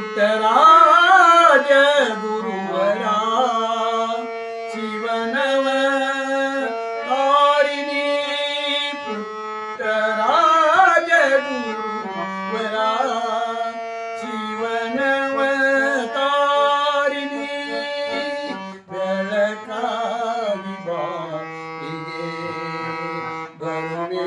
ಪುಟ್ಟರಾಜ ಗುರುವರ ಶಿವನವ ತಾರಿಣಿ ಪುಟ್ಟರಾಜ ಗುರುವರ ಶಿವನವ ತಾರಿಣಿ ಬೆಳಕಾಗಿ ಬಾಳಿಗೆ ಬರುವೆ